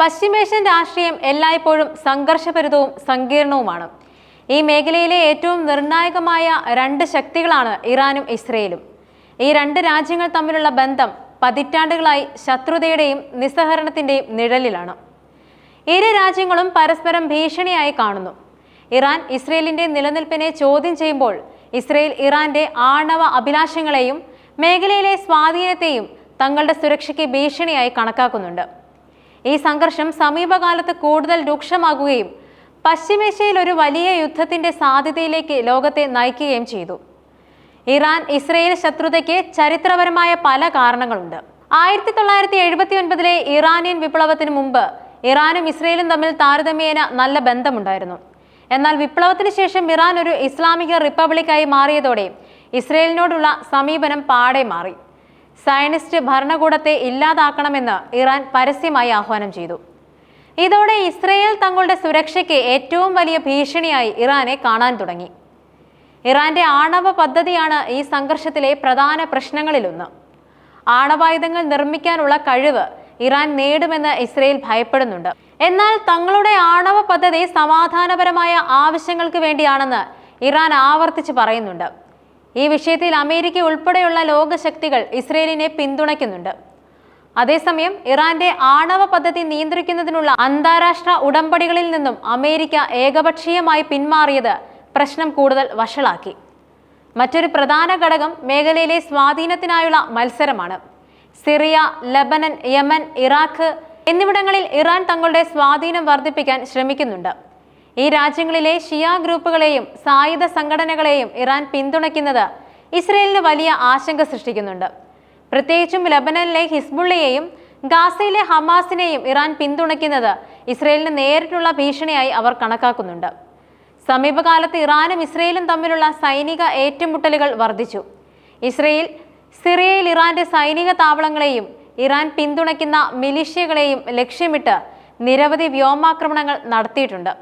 പശ്ചിമേഷ്യൻ രാഷ്ട്രീയം എല്ലായ്പ്പോഴും സംഘർഷഭരിതവും സങ്കീർണവുമാണ്. ഈ മേഖലയിലെ ഏറ്റവും നിർണായകമായ രണ്ട് ശക്തികളാണ് ഇറാനും ഇസ്രയേലും. ഈ രണ്ട് രാജ്യങ്ങൾ തമ്മിലുള്ള ബന്ധം പതിറ്റാണ്ടുകളായി ശത്രുതയുടെയും നിസ്സഹരണത്തിന്റെയും നിഴലിലാണ്. ഇരു രാജ്യങ്ങളും പരസ്പരം ഭീഷണിയായി കാണുന്നു. ഇറാൻ ഇസ്രയേലിന്റെ നിലനിൽപ്പിനെ ചോദ്യം ചെയ്യുമ്പോൾ ഇസ്രയേൽ ഇറാന്റെ ആണവ അഭിലാഷങ്ങളെയും മേഖലയിലെ സ്വാധീനത്തെയും തങ്ങളുടെ സുരക്ഷയ്ക്ക് ഭീഷണിയായി കണക്കാക്കുന്നുണ്ട്. ഈ സംഘർഷം സമീപകാലത്ത് കൂടുതൽ രൂക്ഷമാകുകയും പശ്ചിമേഷ്യയിൽ ഒരു വലിയ യുദ്ധത്തിന്റെ സാധ്യതയിലേക്ക് ലോകത്തെ നയിക്കുകയും ചെയ്തു. ഇറാൻ ഇസ്രയേൽ ശത്രുതയ്ക്ക് ചരിത്രപരമായ പല കാരണങ്ങളുണ്ട്. ആയിരത്തി തൊള്ളായിരത്തി എഴുപത്തി ഒൻപതിലെ ഇറാനിയൻ വിപ്ലവത്തിന് മുമ്പ് ഇറാനും ഇസ്രയേലും തമ്മിൽ താരതമ്യേന നല്ല ബന്ധമുണ്ടായിരുന്നു. എന്നാൽ വിപ്ലവത്തിന് ശേഷം ഇറാൻ ഒരു ഇസ്ലാമിക റിപ്പബ്ലിക്കായി മാറിയതോടെ ഇസ്രയേലിനോടുള്ള സമീപനം പാടെ മാറി. സയനിസ്റ്റ് ഭരണകൂടത്തെ ഇല്ലാതാക്കണമെന്ന് ഇറാൻ പരസ്യമായി ആഹ്വാനം ചെയ്തു. ഇതോടെ ഇസ്രയേൽ തങ്ങളുടെ സുരക്ഷയ്ക്ക് ഏറ്റവും വലിയ ഭീഷണിയായി ഇറാനെ കാണാൻ തുടങ്ങി. ഇറാന്റെ ആണവ പദ്ധതിയാണ് ഈ സംഘർഷത്തിലെ പ്രധാന പ്രശ്നങ്ങളിലൊന്ന്. ആണവായുധങ്ങൾ നിർമ്മിക്കാനുള്ള കഴിവ് ഇറാൻ നേടുമെന്ന് ഇസ്രയേൽ ഭയപ്പെടുന്നുണ്ട്. എന്നാൽ തങ്ങളുടെ ആണവ പദ്ധതി സമാധാനപരമായ ആവശ്യങ്ങൾക്ക് വേണ്ടിയാണെന്ന് ഇറാൻ ആവർത്തിച്ച് പറയുന്നുണ്ട്. ഈ വിഷയത്തിൽ അമേരിക്ക ഉൾപ്പെടെയുള്ള ലോകശക്തികൾ ഇസ്രയേലിനെ പിന്തുണയ്ക്കുന്നുണ്ട്. അതേസമയം ഇറാന്റെ ആണവ പദ്ധതി നിയന്ത്രിക്കുന്നതിനുള്ള അന്താരാഷ്ട്ര ഉടമ്പടികളിൽ നിന്നും അമേരിക്ക ഏകപക്ഷീയമായി പിന്മാറിയത് പ്രശ്നം കൂടുതൽ വഷളാക്കി. മറ്റൊരു പ്രധാന ഘടകം മേഖലയിലെ സ്വാധീനത്തിനായുള്ള മത്സരമാണ്. സിറിയ ലബനൻ യമൻ ഇറാഖ് എന്നിവിടങ്ങളിൽ ഇറാൻ തങ്ങളുടെ സ്വാധീനം വർദ്ധിപ്പിക്കാൻ ശ്രമിക്കുന്നുണ്ട്. ഈ രാജ്യങ്ങളിലെ ഷിയ ഗ്രൂപ്പുകളെയും സായുധ സംഘടനകളെയും ഇറാൻ പിന്തുണയ്ക്കുന്നത് ഇസ്രയേലിന് വലിയ ആശങ്ക സൃഷ്ടിക്കുന്നുണ്ട്. പ്രത്യേകിച്ചും ലബനനിലെ ഹിസ്ബുള്ളയെയും ഗാസയിലെ ഹമാസിനെയും ഇറാൻ പിന്തുണയ്ക്കുന്നത് ഇസ്രയേലിന് നേരിട്ടുള്ള ഭീഷണിയായി അവർ കണക്കാക്കുന്നുണ്ട്. സമീപകാലത്ത് ഇറാനും ഇസ്രയേലും തമ്മിലുള്ള സൈനിക ഏറ്റുമുട്ടലുകൾ വർദ്ധിച്ചു. ഇസ്രയേൽ സിറിയയിൽ ഇറാന്റെ സൈനിക താവളങ്ങളെയും ഇറാൻ പിന്തുണയ്ക്കുന്ന മിലിഷ്യകളെയും ലക്ഷ്യമിട്ട് നിരവധി വ്യോമാക്രമണങ്ങൾ നടത്തിയിട്ടുണ്ട്.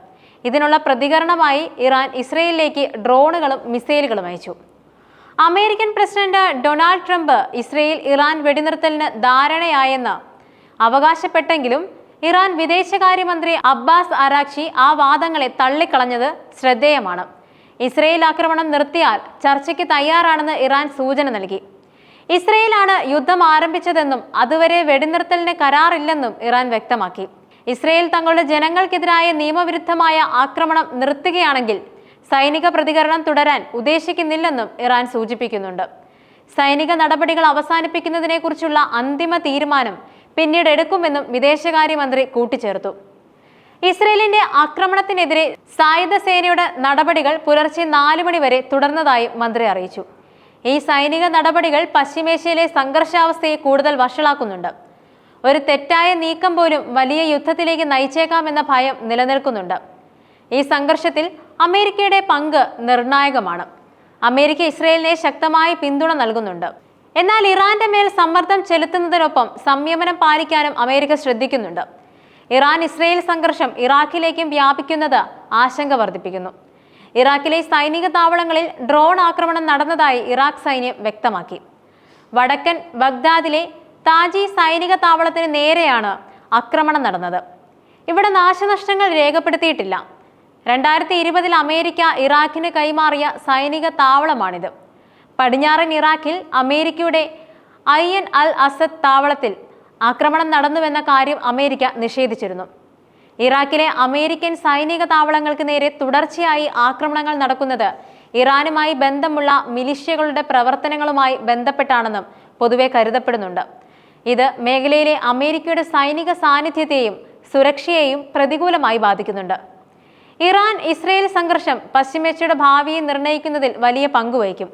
ഇതിനുള്ള പ്രതികരണമായി ഇറാൻ ഇസ്രയേലിലേക്ക് ഡ്രോണുകളും മിസൈലുകളും അയച്ചു. American president Donald Trump Israel Iran വെടിനിർത്തലിന് ധാരണയായെന്ന് അവകാശപ്പെട്ടെങ്കിലും ഇറാൻ വിദേശകാര്യമന്ത്രി അബ്ബാസ് അറാക്ഷി ആ വാദങ്ങളെ തള്ളിക്കളഞ്ഞത് ശ്രദ്ധേയമാണ്. ഇസ്രയേൽ ആക്രമണം നിർത്തിയാൽ ചർച്ചയ്ക്ക് തയ്യാറാണെന്ന് ഇറാൻ സൂചന നൽകി. ഇസ്രയേലാണ് യുദ്ധം ആരംഭിച്ചതെന്നും അതുവരെ വെടിനിർത്തലിന് കരാറില്ലെന്നും ഇറാൻ വ്യക്തമാക്കി. ഇസ്രയേൽ തങ്ങളുടെ ജനങ്ങൾക്കെതിരായ നിയമവിരുദ്ധമായ ആക്രമണം നിർത്തുകയാണെങ്കിൽ സൈനിക പ്രതികരണം തുടരാൻ ഉദ്ദേശിക്കുന്നില്ലെന്നും ഇറാൻ സൂചിപ്പിക്കുന്നുണ്ട്. സൈനിക നടപടികൾ അവസാനിപ്പിക്കുന്നതിനെക്കുറിച്ചുള്ള അന്തിമ തീരുമാനം പിന്നീട് എടുക്കുമെന്നും വിദേശകാര്യമന്ത്രി കൂട്ടിച്ചേർത്തു. ഇസ്രയേലിന്റെ ആക്രമണത്തിനെതിരെ സായുധ സേനയുടെ നടപടികൾ പുലർച്ചെ നാല് മണിവരെ തുടർന്നതായും മന്ത്രി അറിയിച്ചു. ഈ സൈനിക നടപടികൾ പശ്ചിമേഷ്യയിലെ സംഘർഷാവസ്ഥയെ കൂടുതൽ വഷളാക്കുന്നുണ്ട്. ഒരു തെറ്റായ നീക്കം പോലും വലിയ യുദ്ധത്തിലേക്ക് നയിച്ചേക്കാമെന്ന ഭയം നിലനിൽക്കുന്നുണ്ട്. ഈ സംഘർഷത്തിൽ അമേരിക്കയുടെ പങ്ക് നിർണായകമാണ്. അമേരിക്ക ഇസ്രയേലിനെ ശക്തമായി പിന്തുണ നൽകുന്നുണ്ട്. എന്നാൽ ഇറാന്റെ മേൽ സമ്മർദ്ദം ചെലുത്തുന്നതിനൊപ്പം സംയമനം പാലിക്കാനും അമേരിക്ക ശ്രദ്ധിക്കുന്നുണ്ട്. ഇറാൻ ഇസ്രയേൽ സംഘർഷം ഇറാഖിലേക്കും വ്യാപിക്കുന്നത് ആശങ്ക വർദ്ധിപ്പിക്കുന്നു. ഇറാഖിലെ സൈനിക താവളങ്ങളിൽ ഡ്രോൺ ആക്രമണം നടന്നതായി ഇറാഖ് സൈന്യം വ്യക്തമാക്കി. വടക്കൻ ബഗ്ദാദിലെ താജി സൈനിക താവളത്തിന് നേരെയാണ് ആക്രമണം നടന്നത്. ഇവിടെ നാശനഷ്ടങ്ങൾ രേഖപ്പെടുത്തിയിട്ടില്ല. രണ്ടായിരത്തി ഇരുപതിൽ അമേരിക്ക ഇറാഖിന് കൈമാറിയ സൈനിക താവളമാണിത്. പടിഞ്ഞാറൻ ഇറാഖിൽ അമേരിക്കയുടെ ഐ എൻ അൽ അസദ് താവളത്തിൽ ആക്രമണം നടന്നുവെന്ന കാര്യം അമേരിക്ക നിഷേധിച്ചിരുന്നു. ഇറാഖിലെ അമേരിക്കൻ സൈനിക താവളങ്ങൾക്ക് നേരെ തുടർച്ചയായി ആക്രമണങ്ങൾ നടക്കുന്നത് ഇറാനുമായി ബന്ധമുള്ള മിലിഷ്യകളുടെ പ്രവർത്തനങ്ങളുമായി ബന്ധപ്പെട്ടാണെന്നും പൊതുവെ കരുതപ്പെടുന്നുണ്ട്. ഇത് മേഖലയിലെ അമേരിക്കയുടെ സൈനിക സാന്നിധ്യത്തെയും സുരക്ഷയെയും പ്രതികൂലമായി ബാധിക്കുന്നുണ്ട്. ഇറാൻ ഇസ്രയേൽ സംഘർഷം പശ്ചിമേഷ്യയുടെ ഭാവിയെ നിർണയിക്കുന്നതിൽ വലിയ പങ്കുവഹിക്കും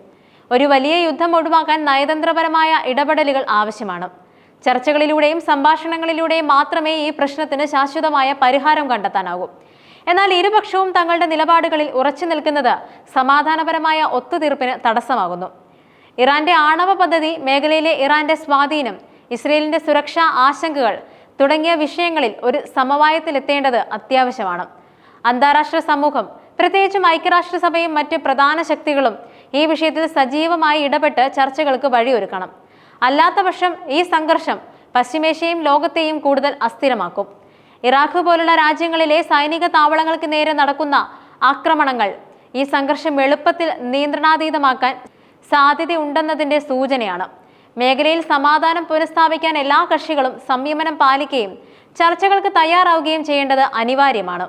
ഒരു വലിയ യുദ്ധം ഒഴിവാക്കാൻ നയതന്ത്രപരമായ ഇടപെടലുകൾ ആവശ്യമാണ്. ചർച്ചകളിലൂടെയും സംഭാഷണങ്ങളിലൂടെയും മാത്രമേ ഈ പ്രശ്നത്തിന് ശാശ്വതമായ പരിഹാരം കണ്ടെത്താനാകൂ. എന്നാൽ ഇരുപക്ഷവും തങ്ങളുടെ നിലപാടുകളിൽ ഉറച്ചു നിൽക്കുന്നത് സമാധാനപരമായ ഒത്തുതീർപ്പിന് തടസ്സമാകുന്നു. ഇറാന്റെ ആണവ പദ്ധതി മേഖലയിലെ ഇറാന്റെ സ്വാധീനം ഇസ്രയേലിന്റെ സുരക്ഷാ ആശങ്കകൾ തുടങ്ങിയ വിഷയങ്ങളിൽ ഒരു സമവായത്തിലെത്തേണ്ടത് അത്യാവശ്യമാണ്. അന്താരാഷ്ട്ര സമൂഹം പ്രത്യേകിച്ചും ഐക്യരാഷ്ട്രസഭയും മറ്റ് പ്രധാന ശക്തികളും ഈ വിഷയത്തിൽ സജീവമായി ഇടപെട്ട് ചർച്ചകൾക്ക് വഴിയൊരുക്കണം. അല്ലാത്തപക്ഷം ഈ സംഘർഷം പശ്ചിമേഷ്യയും ലോകത്തെയും കൂടുതൽ അസ്ഥിരമാക്കും. ഇറാഖ് പോലുള്ള രാജ്യങ്ങളിലെ സൈനിക താവളങ്ങൾക്ക് നേരെ നടക്കുന്ന ആക്രമണങ്ങൾ ഈ സംഘർഷം എളുപ്പത്തിൽ നിയന്ത്രണാതീതമാക്കാൻ സാധ്യതയുണ്ടെന്നതിന്റെ സൂചനയാണ്. മേഖലയിൽ സമാധാനം പുനഃസ്ഥാപിക്കാൻ എല്ലാ കക്ഷികളും സംയമനം പാലിക്കുകയും ചർച്ചകൾക്ക് തയ്യാറാവുകയും ചെയ്യേണ്ടത് അനിവാര്യമാണ്